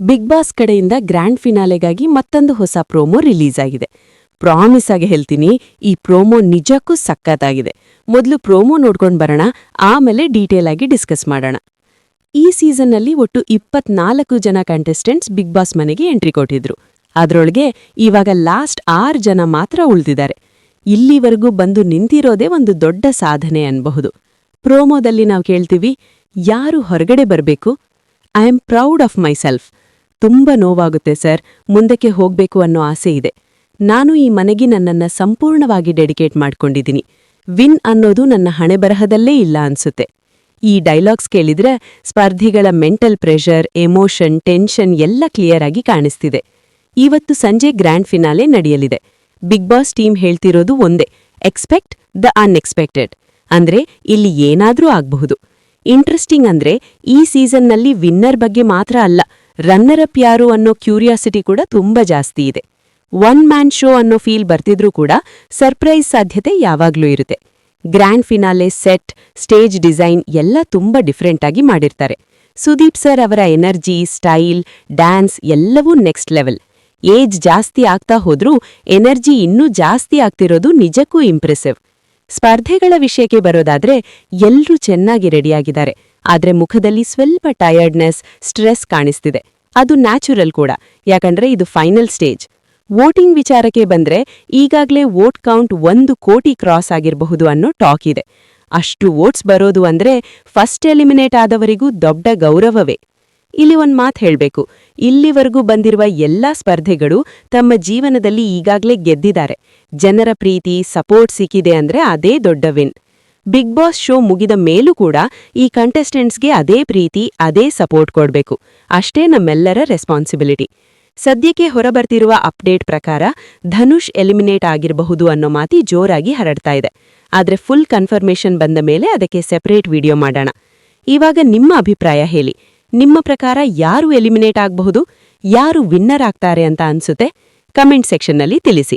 Big boss ಕಡೆಯಿಂದ grand ಫಿನಾಲೆಗಾಗಿ ಮತ್ತೊಂದು ಹೊಸ ಪ್ರೋಮೋ ರಿಲೀಸ್ ಆಗಿದೆ ಪ್ರಾಮಿಸ್ ಆಗಿ ಹೇಳ್ತೀನಿ, ಈ ಪ್ರೋಮೋ ನಿಜಕ್ಕೂ ಸಕ್ಕತ್ತಾಗಿದೆ ಮೊದಲು ಪ್ರೋಮೋ ನೋಡ್ಕೊಂಡು ಬರೋಣ, ಆಮೇಲೆ ಡೀಟೇಲ್ ಆಗಿ ಡಿಸ್ಕಸ್ ಮಾಡೋಣ. ಈ ಸೀಸನ್ನಲ್ಲಿ ಒಟ್ಟು ಇಪ್ಪತ್ನಾಲ್ಕು ಜನ ಕಂಟೆಸ್ಟೆಂಟ್ಸ್ ಬಿಗ್ ಬಾಸ್ ಮನೆಗೆ ಎಂಟ್ರಿ ಕೊಟ್ಟಿದ್ರು. ಅದರೊಳಗೆ ಇವಾಗ ಲಾಸ್ಟ್ ಆರು ಜನ ಮಾತ್ರ ಉಳಿದಿದ್ದಾರೆ. ಇಲ್ಲಿವರೆಗೂ ಬಂದು ನಿಂತಿರೋದೇ ಒಂದು ದೊಡ್ಡ ಸಾಧನೆ ಅನ್ಬಹುದು. ಪ್ರೋಮೋದಲ್ಲಿ ನಾವು ಕೇಳ್ತೀವಿ, ಯಾರು ಹೊರಗಡೆ ಬರಬೇಕು? I am proud of myself ತುಂಬ ನೋವಾಗುತ್ತೆ, ಸರ್. ಮುಂದಕ್ಕೆ ಹೋಗ್ಬೇಕು ಅನ್ನೋ ಆಸೆ ಇದೆ. ನಾನು ಈ ಮನೆಗೆ ನನ್ನನ್ನ ಸಂಪೂರ್ಣವಾಗಿ ಡೆಡಿಕೇಟ್ ಮಾಡ್ಕೊಂಡಿದ್ದೀನಿ. ವಿನ್ ಅನ್ನೋದು ನನ್ನ ಹಣೆಬರಹದಲ್ಲೇ ಇಲ್ಲ ಅನ್ಸುತ್ತೆ. ಈ ಡೈಲಾಗ್ಸ್ ಕೇಳಿದ್ರೆ ಸ್ಪರ್ಧಿಗಳ ಮೆಂಟಲ್ ಪ್ರೆಷರ್, ಎಮೋಷನ್, ಟೆನ್ಷನ್ ಎಲ್ಲ ಕ್ಲಿಯರ್ ಆಗಿ ಕಾಣಿಸ್ತಿದೆ. ಇವತ್ತು ಸಂಜೆ ಗ್ರ್ಯಾಂಡ್ ಫಿನಾಲೆ ನಡೆಯಲಿದೆ. ಬಿಗ್ ಬಾಸ್ ಟೀಮ್ ಹೇಳ್ತಿರೋದು ಒಂದೇ, ಎಕ್ಸ್ಪೆಕ್ಟ್ ದ ಅನ್ಎಕ್ಸ್ಪೆಕ್ಟೆಡ್. ಅಂದ್ರೆ ಇಲ್ಲಿ ಏನಾದ್ರೂ ಆಗ್ಬಹುದು. ಇಂಟ್ರೆಸ್ಟಿಂಗ್ ಅಂದ್ರೆ ಈ ಸೀಸನ್ನಲ್ಲಿ ವಿನ್ನರ್ ಬಗ್ಗೆ ಮಾತ್ರ ಅಲ್ಲ ರನ್ನರ್ ಅಪ್ ಯಾರು ಅನ್ನೋ ಕ್ಯೂರಿಯಾಸಿಟಿ ಕೂಡ ತುಂಬಾ ಜಾಸ್ತಿ ಇದೆ. ಒನ್ ಮ್ಯಾನ್ ಶೋ ಅನ್ನೋ ಫೀಲ್ ಬರ್ತಿದ್ರೂ ಕೂಡ ಸರ್ಪ್ರೈಸ್ ಸಾಧ್ಯತೆ ಯಾವಾಗ್ಲೂ ಇರುತ್ತೆ. Grand finale, set, stage design ಎಲ್ಲ ತುಂಬಾ ಡಿಫ್ರೆಂಟ್ ಆಗಿ ಮಾಡಿರ್ತಾರೆ. ಸುದೀಪ್ ಸರ್ ಅವರ ಎನರ್ಜಿ, ಸ್ಟೈಲ್, ಡ್ಯಾನ್ಸ್ ಎಲ್ಲವೂ ನೆಕ್ಸ್ಟ್ ಲೆವೆಲ್. ಏಜ್ ಜಾಸ್ತಿ ಆಗ್ತಾ ಹೋದ್ರೂ ಎನರ್ಜಿ ಇನ್ನೂ ಜಾಸ್ತಿ ಆಗ್ತಿರೋದು ನಿಜಕ್ಕೂ ಇಂಪ್ರೆಸಿವ್. ಸ್ಪರ್ಧೆಗಳ ವಿಷಯಕ್ಕೆ ಬರೋದಾದ್ರೆ ಎಲ್ಲರೂ ಚೆನ್ನಾಗಿ ರೆಡಿಯಾಗಿದ್ದಾರೆ ಆದ್ರೆ ಮುಖದಲ್ಲಿ ಸ್ವಲ್ಪ ಟಯರ್ಡ್ನೆಸ್ ಸ್ಟ್ರೆಸ್ ಕಾಣಿಸ್ತಿದೆ. ಅದು ನ್ಯಾಚುರಲ್ ಕೂಡ. ಯಾಕಂದ್ರೆ ಇದು ಫೈನಲ್ ಸ್ಟೇಜ್ ವೋಟಿಂಗ್ ವಿಚಾರಕ್ಕೆ ಬಂದ್ರೆ ಈಗಾಗ್ಲೇ ವೋಟ್ ಕೌಂಟ್ ಒಂದು ಕೋಟಿ ಕ್ರಾಸ್ ಆಗಿರಬಹುದು ಅನ್ನೋ ಟಾಕ್ ಇದೆ. ಅಷ್ಟು ವೋಟ್ಸ್ ಬರೋದು ಅಂದ್ರೆ ಫಸ್ಟ್ ಎಲಿಮಿನೇಟ್ ಆದವರಿಗೂ ದೊಡ್ಡ ಗೌರವವೇ. ಇಲ್ಲಿ ಒಂದ್ ಮಾತು ಹೇಳ್ಬೇಕು. ಇಲ್ಲಿವರೆಗೂ ಬಂದಿರುವ ಎಲ್ಲಾ ಸ್ಪರ್ಧೆಗಳು ತಮ್ಮ ಜೀವನದಲ್ಲಿ ಈಗಾಗ್ಲೇ ಗೆದ್ದಿದ್ದಾರೆ. ಜನರ ಪ್ರೀತಿ ಸಪೋರ್ಟ್ ಸಿಕ್ಕಿದೆ ಅಂದ್ರೆ ಅದೇ ದೊಡ್ಡ ವಿನ್ ಬಿಗ್ ಬಾಸ್ ಶೋ ಮುಗಿದ ಮೇಲೂ ಕೂಡ ಈ ಕಂಟೆಸ್ಟೆಂಟ್ಸ್ಗೆ ಅದೇ ಪ್ರೀತಿ, ಅದೇ ಸಪೋರ್ಟ್ ಕೊಡಬೇಕು. ಅಷ್ಟೇ ನಮ್ಮೆಲ್ಲರ ರೆಸ್ಪಾನ್ಸಿಬಿಲಿಟಿ. ಸದ್ಯಕ್ಕೆ ಹೊರಬರ್ತಿರುವ ಅಪ್ಡೇಟ್ ಪ್ರಕಾರ ಧನುಷ್ ಎಲಿಮಿನೇಟ್ ಆಗಿರಬಹುದು ಅನ್ನೋ ಮಾತಿ ಜೋರಾಗಿ ಹರಡ್ತಾ ಇದೆ. ಆದ್ರೆ ಫುಲ್ ಕನ್ಫರ್ಮೇಷನ್ ಬಂದ ಮೇಲೆ ಅದಕ್ಕೆ ಸೆಪರೇಟ್ ವಿಡಿಯೋ ಮಾಡೋಣ. ಇವಾಗ ನಿಮ್ಮ ಅಭಿಪ್ರಾಯ ಹೇಳಿ. ನಿಮ್ಮ ಪ್ರಕಾರ ಯಾರು ಎಲಿಮಿನೇಟ್ ಆಗಬಹುದು? ಯಾರು ವಿನ್ನರ್ ಆಗ್ತಾರೆ ಅಂತ ಅನ್ಸುತ್ತೆ? ಕಮೆಂಟ್ ಸೆಕ್ಷನ್ನಲ್ಲಿ ತಿಳಿಸಿ.